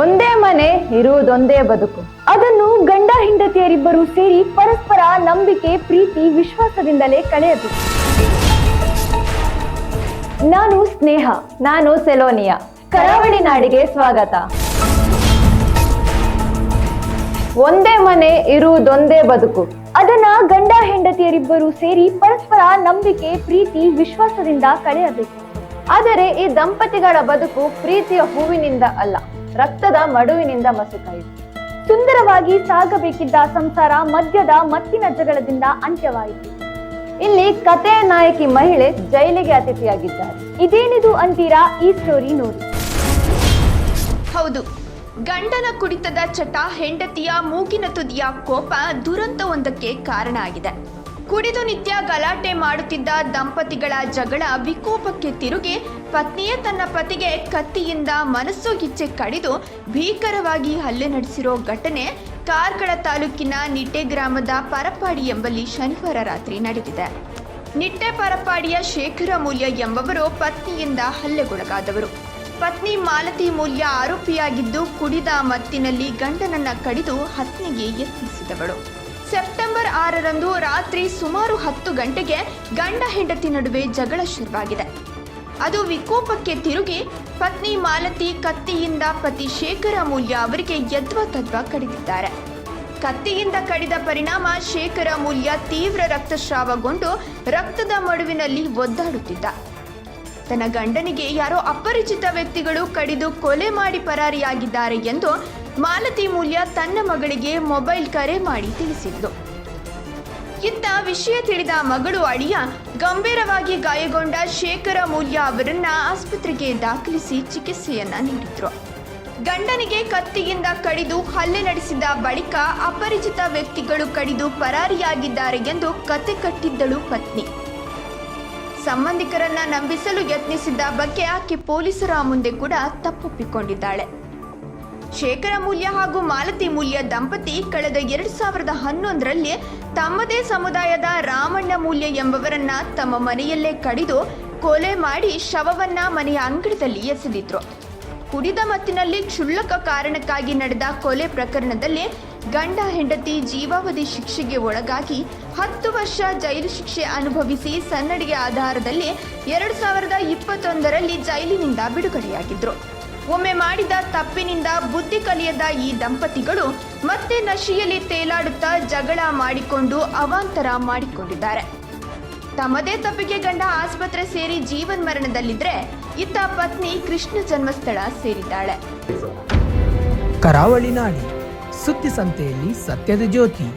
ಒಂದೇ ಮನೆ ಇರುವುದೊಂದೇ ಬದುಕು. ಅದನ್ನು ಗಂಡ ಹೆಂಡತಿಯರಿಬ್ಬರು ಸೇರಿ ಪರಸ್ಪರ ನಂಬಿಕೆ, ಪ್ರೀತಿ, ವಿಶ್ವಾಸದಿಂದಲೇ ಕಳೆಯಬೇಕು ನಾನು ಸ್ನೇಹ, ನಾನು ಸೆಲೋನಿಯಾ. ಕರಾವಳಿ ನಾಡಿಗೆ ಸ್ವಾಗತ. ಒಂದೇ ಮನೆ ಇರುವುದೊಂದೇ ಬದುಕು. ಅದನ್ನ ಗಂಡ ಹೆಂಡತಿಯರಿಬ್ಬರು ಸೇರಿ ಪರಸ್ಪರ ನಂಬಿಕೆ, ಪ್ರೀತಿ, ವಿಶ್ವಾಸದಿಂದ ಕಳೆಯಬೇಕು. ಆದರೆ ಈ ದಂಪತಿಗಳ ಬದುಕು ಪ್ರೀತಿಯ ಹೂವಿನಿಂದ ಅಲ್ಲ, ರಕ್ತದ ಮಡುವಿನಿಂದ ಮಸುಕಾಯಿತು ಸುಂದರವಾಗಿ ಸಾಗಬೇಕಿದ್ದ ಸಂಸಾರ ಮದ್ಯದ ಮತ್ತಿನ ಜಗಳದಿಂದ ಅಂತ್ಯವಾಯಿತು. ಇಲ್ಲಿ ಕಥೆಯ ನಾಯಕಿ ಮಹಿಳೆ ಜೈಲಿಗೆ ಅತಿಥಿಯಾಗಿದ್ದಾರೆ. ಇದೇನಿದು ಅಂತೀರಾ ಈ ಸ್ಟೋರಿ ನೋಡಿ. ಹೌದು, ಗಂಡನ ಕುಡಿತದ ಚಟ, ಹೆಂಡತಿಯ ಮೂಗಿನ ತುದಿಯ ಕೋಪ ದುರಂತವೊಂದಕ್ಕೆ ಕಾರಣ ಆಗಿದೆ. ಕುಡಿದು ನಿತ್ಯ ಗಲಾಟೆ ಮಾಡುತ್ತಿದ್ದ ದಂಪತಿಗಳ ಜಗಳ ವಿಕೋಪಕ್ಕೆ ತಿರುಗಿ ಪತ್ನಿಯೇ ತನ್ನ ಪತಿಗೆ ಕತ್ತಿಯಿಂದ ಮನಸ್ಸು ಇಚ್ಛೆ ಕಡಿದು ಭೀಕರವಾಗಿ ಹಲ್ಲೆ ನಡೆಸಿರೋ ಘಟನೆ ಕಾರ್ಕಳ ತಾಲೂಕಿನ ನಿಟ್ಟೆ ಗ್ರಾಮದ ಪರಪ್ಪಾಡಿ ಎಂಬಲ್ಲಿ ಶನಿವಾರ ರಾತ್ರಿ ನಡೆದಿದೆ. ನಿಟ್ಟೆ ಪರಪ್ಪಾಡಿಯ ಶೇಖರ ಮೂಲ್ಯ ಎಂಬವರು ಪತ್ನಿಯಿಂದ ಹಲ್ಲೆಗೊಳಗಾದವರು. ಪತ್ನಿ ಮಾಲತಿ ಮೂಲ್ಯ ಆರೋಪಿಯಾಗಿದ್ದು ಕುಡಿದ ಮತ್ತಿನಲ್ಲಿ ಗಂಡನನ್ನ ಕಡಿದು ಹತ್ಯೆಗೆ ಯತ್ನಿಸಿದವಳು. ಸೆಪ್ಟೆಂಬರ್ ಆರರಂದು ರಾತ್ರಿ ಸುಮಾರು ಹತ್ತು ಗಂಟೆಗೆ ಗಂಡ ಹೆಂಡತಿ ನಡುವೆ ಜಗಳ ಶುರುವಾಗಿದೆ. ಅದು ವಿಕೋಪಕ್ಕೆ ತಿರುಗಿ ಪತ್ನಿ ಮಾಲತಿ ಕತ್ತಿಯಿಂದ ಪತಿ ಶೇಖರ ಮೂಲ್ಯ ಅವರಿಗೆ ಯದ್ವ ತದ್ವ ಕಡಿದಿದ್ದಾರೆ. ಕತ್ತಿಯಿಂದ ಕಡಿದ ಪರಿಣಾಮ ಶೇಖರ ಮೂಲ್ಯ ತೀವ್ರ ರಕ್ತಸ್ರಾವಗೊಂಡು ರಕ್ತದ ಮಡುವಿನಲ್ಲಿ ಒದ್ದಾಡುತ್ತಿದ್ದ. ತನ್ನ ಗಂಡನಿಗೆ ಯಾರೋ ಅಪರಿಚಿತ ವ್ಯಕ್ತಿಗಳು ಕಡಿದು ಕೊಲೆ ಮಾಡಿ ಪರಾರಿಯಾಗಿದ್ದಾರೆ ಎಂದು ಮಾಲತಿ ಮೂಲ್ಯ ತನ್ನ ಮಗಳಿಗೆ ಮೊಬೈಲ್ ಕರೆ ಮಾಡಿ ತಿಳಿಸಿದ್ಲು ಇತ್ತ ವಿಷಯ ತಿಳಿದ ಮಗಳು ಅಳಿಯ ಗಂಭೀರವಾಗಿ ಗಾಯಗೊಂಡ ಶೇಖರ ಮೂಲ್ಯ ಅವರನ್ನ ಆಸ್ಪತ್ರೆಗೆ ದಾಖಲಿಸಿ ಚಿಕಿತ್ಸೆಯನ್ನ ನೀಡಿದ್ರು. ಗಂಡನಿಗೆ ಕತ್ತಿಯಿಂದ ಕಡಿದು ಹಲ್ಲೆ ನಡೆಸಿದ ಬಳಿಕ ಅಪರಿಚಿತ ವ್ಯಕ್ತಿಗಳು ಕಡಿದು ಪರಾರಿಯಾಗಿದ್ದಾರೆ ಎಂದು ಕತೆ ಕಟ್ಟಿದ್ದಳು ಪತ್ನಿ. ಸಂಬಂಧಿಕರನ್ನ ನಂಬಿಸಲು ಯತ್ನಿಸಿದ್ದ ಬಗ್ಗೆ ಆಕೆ ಪೊಲೀಸರ ಮುಂದೆ ಕೂಡ ತಪ್ಪೊಪ್ಪಿಕೊಂಡಿದ್ದಾಳೆ. ಶೇಖರ ಮೂಲ್ಯ ಹಾಗೂ ಮಾಲತಿ ಮೂಲ್ಯ ದಂಪತಿ ಕಳೆದ ಎರಡು ಸಾವಿರದ ಹನ್ನೊಂದರಲ್ಲಿ ತಮ್ಮದೇ ಸಮುದಾಯದ ರಾಮಣ್ಣ ಮೂಲ್ಯ ಎಂಬವರನ್ನ ತಮ್ಮ ಮನೆಯಲ್ಲೇ ಕಡಿದು ಕೊಲೆ ಮಾಡಿ ಶವವನ್ನ ಮನೆಯ ಅಂಗಳದಲ್ಲಿ ಎಸೆದಿದ್ರು. ಕುಡಿದ ಮತ್ತಿನಲ್ಲಿ ಕ್ಷುಲ್ಲಕ ಕಾರಣಕ್ಕಾಗಿ ನಡೆದ ಕೊಲೆ ಪ್ರಕರಣದಲ್ಲಿ ಗಂಡ, ಹೆಂಡತಿ ಜೀವಾವಧಿ ಶಿಕ್ಷೆಗೆ ಒಳಗಾಗಿ ಹತ್ತು ವರ್ಷ ಜೈಲು ಶಿಕ್ಷೆ ಅನುಭವಿಸಿ ಸನ್ನಡಿಗೆ ಆಧಾರದಲ್ಲಿ ಎರಡು ಸಾವಿರದ ಇಪ್ಪತ್ತೊಂದರಲ್ಲಿ ಜೈಲಿನಿಂದ ಬಿಡುಗಡೆಯಾಗಿದ್ರು. ಒಮ್ಮೆ ಮಾಡಿದ ತಪ್ಪಿನಿಂದ ಬುದ್ಧಿ ಕಲಿಯದ ಈ ದಂಪತಿಗಳು ಮತ್ತೆ ನಶೆಯಲ್ಲಿ ತೇಲಾಡುತ್ತಾ ಜಗಳ ಮಾಡಿಕೊಂಡು ಅವಾಂತರ ಮಾಡಿಕೊಂಡಿದ್ದಾರೆ. ತಮ್ಮದೇ ತಪ್ಪಿಗೆ ಗಂಡ ಆಸ್ಪತ್ರೆ ಸೇರಿ ಜೀವನ್ ಮರಣದಲ್ಲಿದ್ರೆ ಇತ್ತ ಪತ್ನಿ ಕೃಷ್ಣ ಜನ್ಮಸ್ಥಳ ಸೇರಿದ್ದಾಳೆ. ಕರಾವಳಿ ನಾಡಿ ಸುದ್ದಿ ಸಂತೆಯಲ್ಲಿ ಸತ್ಯದ ಜ್ಯೋತಿ.